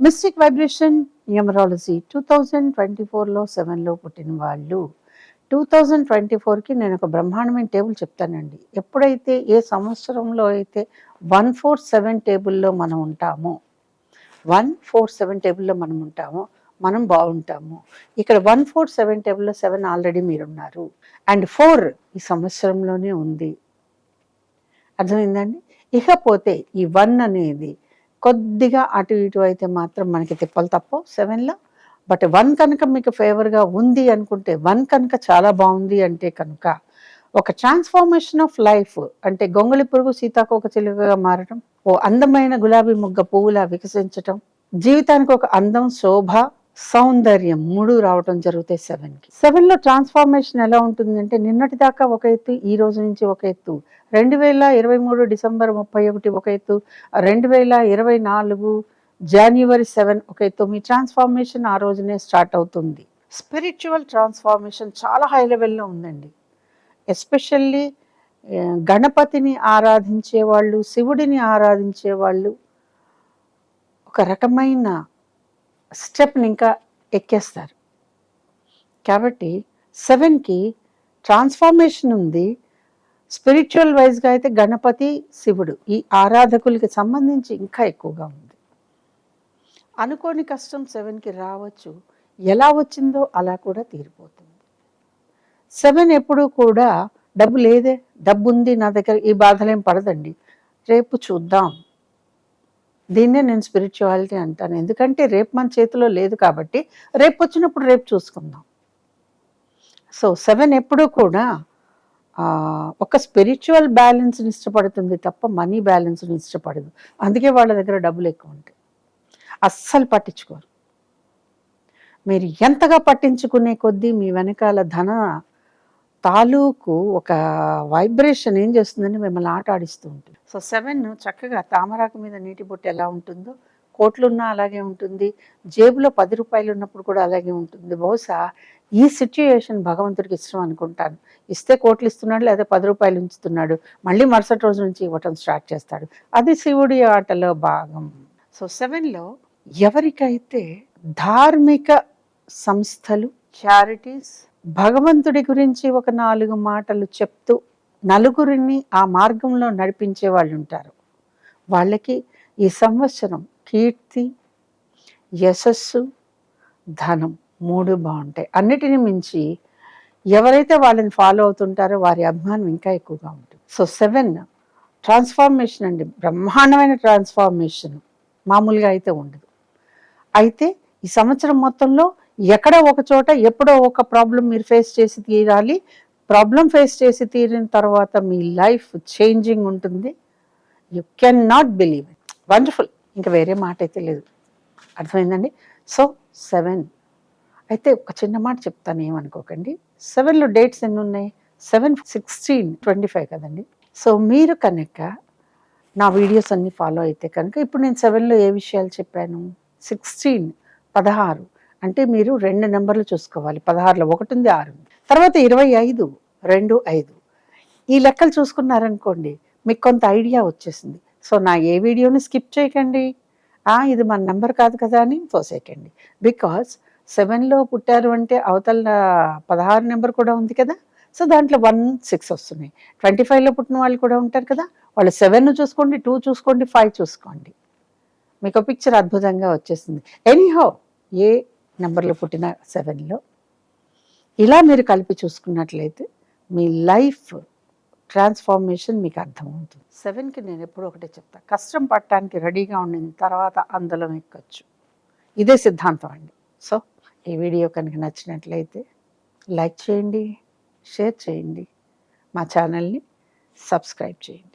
Mystic vibration numerology two thousand twenty ఫోర్లో సెవెన్లో పుట్టిన వాళ్ళు. టూ థౌజండ్ ట్వంటీ ఫోర్కి నేను ఒక బ్రహ్మాండమైన టేబుల్ చెప్తానండి. ఎప్పుడైతే ఏ సంవత్సరంలో అయితే వన్ ఫోర్ సెవెన్ టేబుల్లో మనం ఉంటామో వన్ ఫోర్ సెవెన్ టేబుల్లో మనం ఉంటామో మనం బాగుంటాము. ఇక్కడ వన్ ఫోర్ సెవెన్ టేబుల్లో సెవెన్ ఆల్రెడీ మీరున్నారు. అండ్ ఫోర్ ఈ సంవత్సరంలోనే ఉంది. అర్థమైందండి? ఇకపోతే ఈ వన్ అనేది కొద్దిగా అటు ఇటు అయితే మాత్రం మనకి తిప్పలు తప్పవు సెవెన్లో బట్ వన్ కనుక మీకు ఫేవర్గా ఉంది అనుకుంటే వన్ కనుక చాలా బాగుంది అంటే కనుక ఒక ట్రాన్స్ఫార్మేషన్ ఆఫ్ లైఫ్ అంటే గొంగళి పురుగు సీతాకోక చిలుకగా మారడం ఓ అందమైన గులాబీ ముగ్గ పువ్వులా వికసించటం జీవితానికి ఒక అందం శోభ సౌందర్యం మూడు రావటం జరుగుతాయి సెవెన్కి. సెవెన్లో ట్రాన్స్ఫార్మేషన్ ఎలా ఉంటుందంటే నిన్నటి దాకా ఒక ఎత్తు ఈ రోజు నుంచి ఒక ఎత్తు. రెండు వేల ఇరవై మూడు డిసెంబర్ ముప్పై ఒకటి ఒక ఎత్తు రెండు వేల ఇరవై నాలుగు జనవరి సెవెన్ ఒక ఎత్తు. మీ ట్రాన్స్ఫార్మేషన్ ఆ రోజునే స్టార్ట్ అవుతుంది. స్పిరిచువల్ ట్రాన్స్ఫార్మేషన్ చాలా హై లెవెల్లో ఉందండి. ఎస్పెషల్లీ గణపతిని ఆరాధించే వాళ్ళు శివుడిని ఆరాధించే వాళ్ళు ఒక రకమైన స్టెప్ని ఇంకా ఎక్కేస్తారు. కాబట్టి సెవెన్కి ట్రాన్స్ఫార్మేషన్ ఉంది. స్పిరిచువల్ వైజ్గా అయితే గణపతి శివుడు ఈ ఆరాధకులకి సంబంధించి ఇంకా ఎక్కువగా ఉంది. అనుకోని కష్టం సెవెన్కి రావచ్చు. ఎలా వచ్చిందో అలా కూడా తీరిపోతుంది. సెవెన్ ఎప్పుడు కూడా డబ్బు లేదే. డబ్బు ఉంది నా దగ్గర ఈ బాధలేం పడదండి. రేపు చూద్దాం. దీన్నే నేను స్పిరిచువాలిటీ అంటాను. ఎందుకంటే రేపు మన చేతిలో లేదు కాబట్టి రేపు వచ్చినప్పుడు రేపు చూసుకుందాం. సో సెవెన్ ఎప్పుడూ కూడా ఒక స్పిరిచువల్ బ్యాలెన్స్ని ఇష్టపడుతుంది తప్ప మనీ బ్యాలెన్స్ని ఇష్టపడదు. అందుకే వాళ్ళ దగ్గర డబ్బులు ఎక్కువ ఉంటాయి. అస్సలు పట్టించుకోరు. మీరు ఎంతగా పట్టించుకునే కొద్దీ మీ వెనకాల ధన తాలూకు ఒక వైబ్రేషన్ ఏం చేస్తుందని మిమ్మల్ని ఆట ఆడిస్తూ ఉంటుంది. సో సెవెన్ చక్కగా తామరాకు మీద నీటి బొట్టు ఎలా ఉంటుందో కోట్లున్నా అలాగే ఉంటుంది. జేబులో పది రూపాయలు ఉన్నప్పుడు కూడా అలాగే ఉంటుంది. బహుశా ఈ సిచ్యుయేషన్ భగవంతుడికి ఇష్టం అనుకుంటాను. ఇస్తే కోట్లు ఇస్తున్నాడు లేదా పది రూపాయలు ఉంచుతున్నాడు. మళ్ళీ మరుసటి రోజు నుంచి ఇవ్వటం స్టార్ట్ చేస్తాడు. అది శివుడి ఆటలో భాగం. సో సెవెన్లో ఎవరికైతే ధార్మిక సంస్థలు చారిటీస్ భగవంతుడి గురించి ఒక నాలుగు మాటలు చెప్తూ నలుగురిని ఆ మార్గంలో నడిపించే వాళ్ళు ఉంటారు వాళ్ళకి ఈ సంవత్సరం కీర్తి యశస్సు ధనం మూడు బాగుంటాయి. అన్నిటిని మించి ఎవరైతే వాళ్ళని ఫాలో అవుతుంటారో వారి అభిమానం ఇంకా ఎక్కువగా ఉంటుంది. సో సెవెన్ ట్రాన్స్ఫార్మేషన్ అండి. బ్రహ్మాండమైన ట్రాన్స్ఫార్మేషన్ మామూలుగా అయితే ఉండదు. అయితే ఈ సంవత్సరం మొత్తంలో ఎక్కడో ఒక చోట ఎప్పుడో ఒక ప్రాబ్లం మీరు ఫేస్ చేసి తీరాలి. ప్రాబ్లం ఫేస్ చేసి తీరిన తర్వాత మీ లైఫ్ చేంజింగ్ ఉంటుంది. You can not believe it wonderful ఇంకా వేరే మాట అయితే లేదు. అర్థమైందండి? సో సెవెన్ అయితే ఒక చిన్న మాట చెప్తాను ఏమనుకోకండి. సెవెన్లో డేట్స్ ఎన్ని ఉన్నాయి సెవెన్ సిక్స్టీన్ ట్వంటీ ఫైవ్ కదండి. సో మీరు కనుక నా వీడియోస్ అన్నీ ఫాలో అయితే కనుక ఇప్పుడు నేను సెవెన్లో ఏ విషయాలు చెప్పాను? సిక్స్టీన్ పదహారు. అంటే మీరు రెండు నెంబర్లు చూసుకోవాలి. పదహారులో ఒకటి ఉంది ఆరు తర్వాత ఇరవై ఐదు రెండు ఐదు. ఈ లెక్కలు చూసుకున్నారనుకోండి మీకు కొంత ఐడియా వచ్చేసింది. సో నా ఏ వీడియోని స్కిప్ చేయకండి. ఇది మన నెంబర్ కాదు కదా అని తోసేయకండి. బికాస్ సెవెన్లో పుట్టారు అంటే అవతల పదహారు నెంబర్ కూడా ఉంది కదా. సో దాంట్లో వన్ సిక్స్ వస్తున్నాయి. ట్వంటీ ఫైవ్లో పుట్టిన వాళ్ళు కూడా ఉంటారు కదా. వాళ్ళు సెవెన్ చూసుకోండి టూ చూసుకోండి ఫైవ్ చూసుకోండి. మీకు పిక్చర్ అద్భుతంగా వచ్చేసింది. ఎనీహౌ ఏ నెంబర్లో పుట్టిన సెవెన్లో. ఇలా మీరు కలిపి చూసుకున్నట్లయితే మీ లైఫ్ ట్రాన్స్ఫార్మేషన్ మీకు అర్థమవుతుంది. సెవెన్కి నేను ఎప్పుడు ఒకటే చెప్తా. కష్టం పడటానికి రెడీగా ఉండిన తర్వాత అందులో ఎక్కొచ్చు ఇదే సిద్ధాంతం అండి. సో ఈ వీడియో కనుక నచ్చినట్లయితే లైక్ చేయండి షేర్ చేయండి. మా ఛానల్ని సబ్స్క్రైబ్ చేయండి.